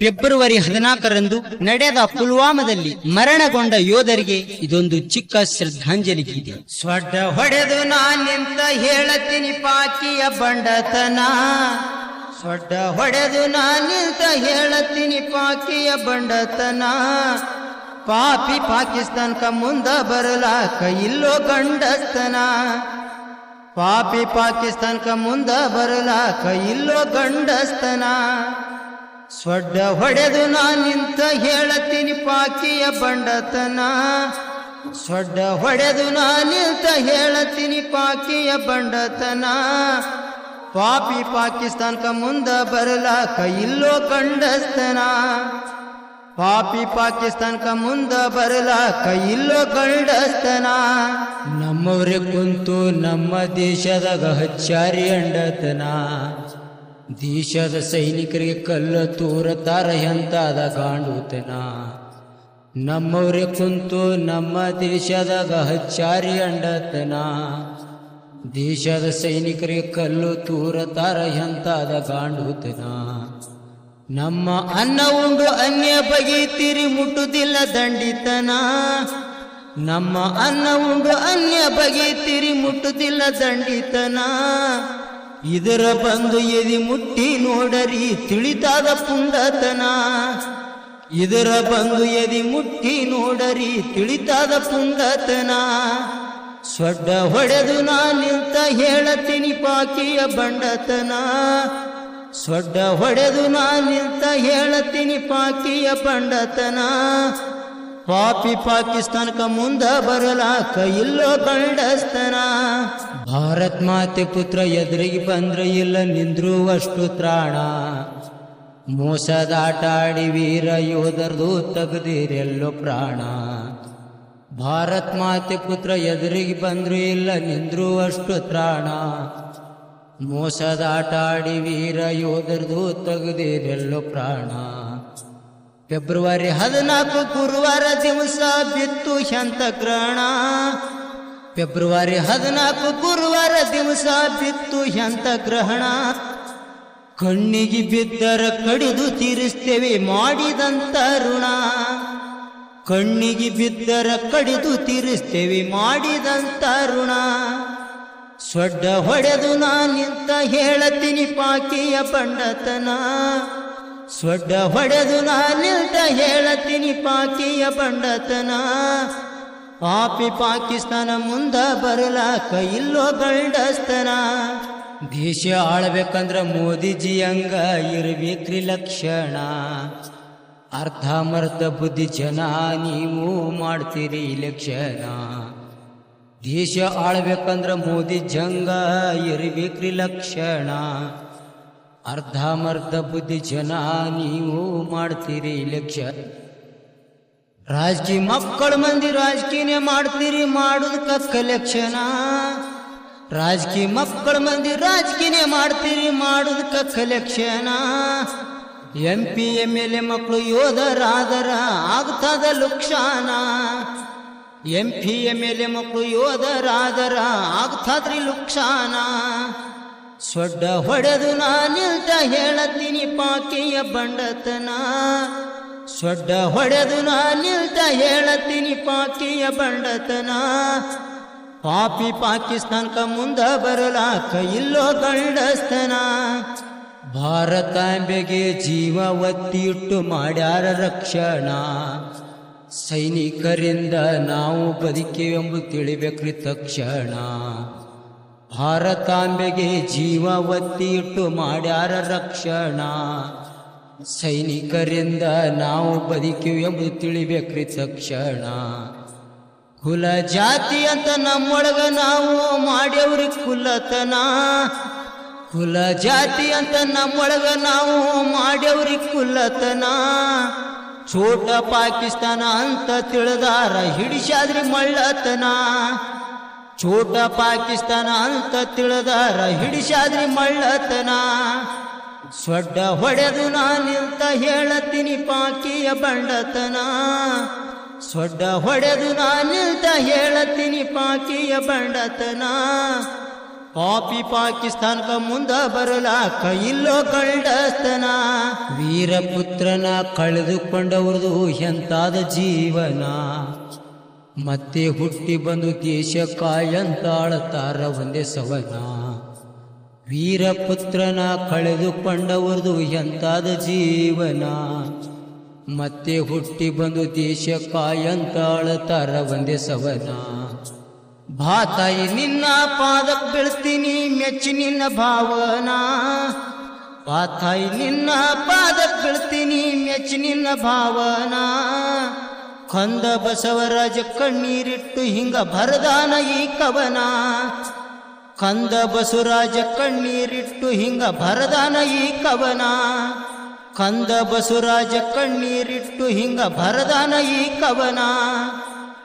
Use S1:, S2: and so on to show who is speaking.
S1: February ಹದಿನಾಲ್ಕರಂದು ನಡೆದ ಪುಲ್ವಾಮದಲ್ಲಿ ಮರಣಗೊಂಡ ಯೋಧರಿಗೆ ಇದೊಂದು ಚಿಕ್ಕ ಶ್ರದ್ಧಾಂಜಲಿ ಇದೆ ಸ್ವಡ್ಡ ಹೊಡೆದು ನಾನೆಂತ ಹೇಳತೀನಿ ಪಾಕಿಯ ಬಂಡತನ? ಸ್ವಡ್ಡ ಹೊಡೆದು ನಾನೆಂತ ಹೇಳತೀನಿ ಪಾಕಿಯ ಬಂಡತನ? ಪಾಪಿ ಪಾಕಿಸ್ತಾನಕ ಮುಂದ ಬರಲಾಕ ಇಲ್ಲೋ ಗಂಡಸ್ತನ? ಪಾಪಿ ಪಾಕಿಸ್ತಾನಕ ಮುಂದ ಬರಲಾಕ ಇಲ್ಲೋ ಗಂಡಸ್ತನ? ಸೊಡ್ಡ ಹೊಡೆದು ನಾ ನಿಂತ ಹೇಳತೀನಿ ಪಾಕಿಯ ಬಂಡತನ. ಸೊಡ್ಡ ಹೊಡೆದು ನಾ ನಿಂತ ಹೇಳತೀನಿ ಪಾಕಿಯ ಬಂಡತನ. ಪಾಪಿ ಪಾಕಿಸ್ತಾನಕ ಮುಂದ ಬರಲಾಕ ಇಲ್ಲೋ ಕಂಡಸ್ತನ. ಪಾಪಿ ಪಾಕಿಸ್ತಾನಕ ಮುಂದ ಬರಲಾಕ ಇಲ್ಲೋ ಕಂಡಸ್ತನ. ನಮ್ಮವ್ರಿಗೆ ಕುಂತು ನಮ್ಮ ದೇಶದಾಗ ಹಚ್ಚಾರಿ ಅಂಡತನ. ದೇಶದ ಸೈನಿಕರಿಗೆ ಕಲ್ಲು ತೂರತಾರ ಎಂತಾದ ಗಾಂಡುತನ. ನಮ್ಮವ್ರೆ ಕುಂತು ನಮ್ಮ ದೇಶದಾಗ ಹಚ್ಚಾರಿ ಅಂಡತನ. ದೇಶದ ಸೈನಿಕರಿಗೆ ಕಲ್ಲು ತೂರತಾರ ಎಂತಾದ ಗಾಂಡುತನ. ನಮ್ಮ ಅನ್ನ ಉಂಡು ಅನ್ಯ ಬಗೆತೀರಿ ಮುಟ್ಟುದಿಲ್ಲ ದಂಡಿತನ. ನಮ್ಮ ಅನ್ನ ಉಂಡು ಅನ್ಯ ಬಗೆತೀರಿ ಮುಟ್ಟುದಿಲ್ಲ ದಂಡಿತನ. ಇದರ ಬಂದು ಎದಿ ಮುಟ್ಟಿ ನೋಡರಿ ತಿಳಿತಾದ ಪುಂಡತನ. ಇದರ ಬಂದು ಎದಿ ಮುಟ್ಟಿ ನೋಡರಿ ತಿಳಿತಾದ ಪುಂಡತನ. ಸೊಡ್ಡ ಹೊಡೆದು ನಾನಿಂತ ಹೇಳತೀನಿ ಪಾಕಿಯ ಬಂಡತನ. ಸೊಡ್ಡ ಹೊಡೆದು ನಾನಿಂತ ಹೇಳತೀನಿ ಪಾಕಿಯ ಬಂಡತನ. ಪಾಪಿ ಪಾಕಿಸ್ತಾನಕ ಮುಂದ ಬರಲಾಕ ಇಲ್ಲೋ ಗಂಡಸ್ತನ ಭಾರತ್ ಮಾತೆ ಪುತ್ರ ಎದುರಿಗೆ ಬಂದ್ರ ಇಲ್ಲ ನಿಂದ್ರು ಅಷ್ಟು ತ್ರಾಣ ಮೋಸದಾಟಾಡಿ ವೀರ ಯೋಧರದು ತೆಗೆದಿರೆಲ್ಲೋ ಪ್ರಾಣ. ಭಾರತ್ ಮಾತೆ ಪುತ್ರ ಎದುರಿಗೆ ಬಂದ್ರು ಇಲ್ಲ ನಿಂದ್ರು ಅಷ್ಟು ತ್ರಾಣ ಮೋಸದಾಟಾಡಿ ವೀರ ಯೋಧರದು ತೆಗೆದಿರೆಲ್ಲೋ ಪ್ರಾಣ. ಫೆಬ್ರವರಿ ಹದಿನಾಲ್ಕು ಗುರುವಾರ ದಿವಸ ಬಿತ್ತು ಗ್ರಹಣ. ಫೆಬ್ರವರಿ ಹದಿನಾಲ್ಕು ಗುರುವಾರ ದಿವಸ ಬಿತ್ತು ಗ್ರಹಣ. ಕಣ್ಣಿಗೆ ಬಿದ್ದರ ಕಡಿದು ತೀರಿಸ್ತೇವೆ ಮಾಡಿದಂತ ಋಣ. ಕಣ್ಣಿಗೆ ಬಿದ್ದರ ಕಡಿದು ತೀರಿಸ್ತೇವೆ ಮಾಡಿದಂತ ಋಣ. ಸೊಡ್ಡ ಹೊಡೆದು ನಾನಿಂತ ಹೇಳತೀನಿ ಪಾಕಿಯ ಬಂಡತನ ಸೊಡ್ಡ ಹೊಡೆದು ನಾನಿಲ್ದ ಹೇಳತ್ತೀನಿ ಪಾಕಿಯ ಬಂಡತನ ಪಾಪಿ ಪಾಕಿಸ್ತಾನ ಮುಂದ ಬರಲಾಕ ಇಲ್ಲೋ ಗಂಡಸ್ತನ. ದೇಶ ಆಳ್ಬೇಕಂದ್ರ ಮೋದಿಜಿ ಹಂಗ ಇರ್ಬೇಕ್ರಿ ಲಕ್ಷಣ. ಅರ್ಧಮರ್ಧ ಬುದ್ಧಿ ಜನ ನೀವು ಮಾಡ್ತೀರಿ ಲಕ್ಷಣ. ದೇಶ ಆಳ್ಬೇಕಂದ್ರ ಮೋದಿ ಜಂಗ ಇರ್ಬೇಕ್ರಿ ಲಕ್ಷಣ. ಅರ್ಧಮರ್ಧ ಬುದ್ಧಿ ಜನ ನೀವು ಮಾಡ್ತೀರಿ ಇಲೆಕ್ಷನ್ ರಾಜಕಿ ಮಕ್ಕಳು ಮಂದಿ ರಾಜಕೀಯ ಮಾಡ್ತೀರಿ ಮಾಡುದಕ್ಕ ಕಲೆಕ್ಷನ ರಾಜಕೀಯ ಮಕ್ಕಳ ಮಂದಿ ರಾಜಕೀಯ ಮಾಡ್ತೀರಿ ಮಾಡುದಕ್ಕ ಕಲೆಕ್ಷನ M P M L A ಮಕ್ಕಳು ಯೋಧರಾದರ ಆಗ್ತದ ಲುಕ್ಷಾನ. M P M L A ಮಕ್ಕಳು ಯೋಧರಾದರ ಆಗ್ತದ್ರಿ ಲುಕ್ಷಾನ. ಸೊಡ್ಡ ಹೊಡೆದು ನಾನಿಲ್ದ ಹೇಳತ್ತೀನಿ ಪಾಕೆಯ ಬಂಡತನ. ಸೊಡ್ಡ ಹೊಡೆದು ನಾನಿಲ್ದ ಹೇಳತ್ತೀನಿ ಪಾಕೆಯ ಬಂಡತನ. ಪಾಪಿ ಪಾಕಿಸ್ತಾನಕ ಮುಂದ ಬರಲಾಕ ಇಲ್ಲೋ ಗಂಡಸ್ತನ. ಭಾರತಾಂಬೆಗೆ ಜೀವ ಒತ್ತಿಟ್ಟು ಮಾಡ್ಯಾರ ರಕ್ಷಣಾ. ಸೈನಿಕರಿಂದ ನಾವು ಬದುಕೇವೆಂಬುದು ತಿಳಿಬೇಕ್ರಿ ತಕ್ಷಣ. ಭಾರತಾಂಬೆಗೆ ಜೀವ ಒತ್ತಿಟ್ಟು ಮಾಡ್ಯಾರ ರಕ್ಷಣಾ. ಸೈನಿಕರಿಂದ ನಾವು ಬದುಕಿವು ಎಂಬುದು ತಿಳಿಬೇಕ್ರಿ ತಕ್ಷಣ ಕುಲ ಜಾತಿ ಅಂತ ನಮ್ಮೊಳಗ ನಾವು ಮಾಡ್ಯವ್ರಿ ಕುಲತನ. ಕುಲ ಜಾತಿ ಅಂತ ನಮ್ಮೊಳಗ ನಾವು ಮಾಡ್ಯವ್ರಿ ಕುಲತನ. ಚೋಟ ಪಾಕಿಸ್ತಾನ ಅಂತ ತಿಳಿದಾರ ಹಿಡಿಸಾದ್ರಿ ಮಳ್ಳತನ. ಚೋಟ ಪಾಕಿಸ್ತಾನ ಅಂತ ತಿಳಿದಾರ, ಹಿಡಿಸಾದ್ರಿ ಮಳ್ಳತನ. ಸೊಡ್ಡ ಹೊಡೆದು ನಾನಿಂತ ಹೇಳತ್ತೀನಿ ಪಾಕಿಯ ಬಂಡತನ. ಸೊಡ್ಡ ಹೊಡೆದು ನಾನಿಂತ ಹೇಳತೀನಿ ಪಾಕಿಯ ಬಂಡತನ. ಪಾಪಿ ಪಾಕಿಸ್ತಾನಕ ಮುಂದ ಬರಲಾಕ ಇಲ್ಲೋ ಕಳ್ಳಸ್ತನ ವೀರಪುತ್ರನ ಕಳೆದುಕೊಂಡವ್ರದು ಎಂತಾದ ಜೀವನ. ಮತ್ತೆ ಹುಟ್ಟಿ ಬಂದು ದೇಶ ಕಾಯಂತಾಳತಾರ ಒಂದೇ ಸವನ. ವೀರಪುತ್ರನ ಕಳೆದುಕೊಂಡವರದು ಎಂತಾದ ಜೀವನ. ಮತ್ತೆ ಹುಟ್ಟಿ ಬಂದು ದೇಶ ಕಾಯಂತಾಳತಾರ ಒಂದೇ ಸವನ. ಭಾತಾಯಿ, ನಿನ್ನ ಪಾದ ಬೀಳ್ತೀನಿ, ಮೆಚ್ಚಿ ನಿನ್ನ ಭಾವನಾ. ಪಾತಾಯಿ ನಿನ್ನ ಪಾದ ಬೀಳ್ತೀನಿ, ಮೆಚ್ಚಿ ನಿನ್ನ ಭಾವನಾ. ಕಂದ ಬಸವರಾಜ ಕಣ್ಣೀರಿಟ್ಟು ಹಿಂಗ ಭರದಾನ ಈ ಕವನ. ಕಂದ ಬಸವರಾಜ ಕಣ್ಣೀರಿಟ್ಟು ಹಿಂಗ ಭರದಾನ ಈ ಕವನ. ಕಂದ ಬಸವರಾಜ ಕಣ್ಣೀರಿಟ್ಟು ಹಿಂಗ ಭರದಾನ ಈ ಕವನ.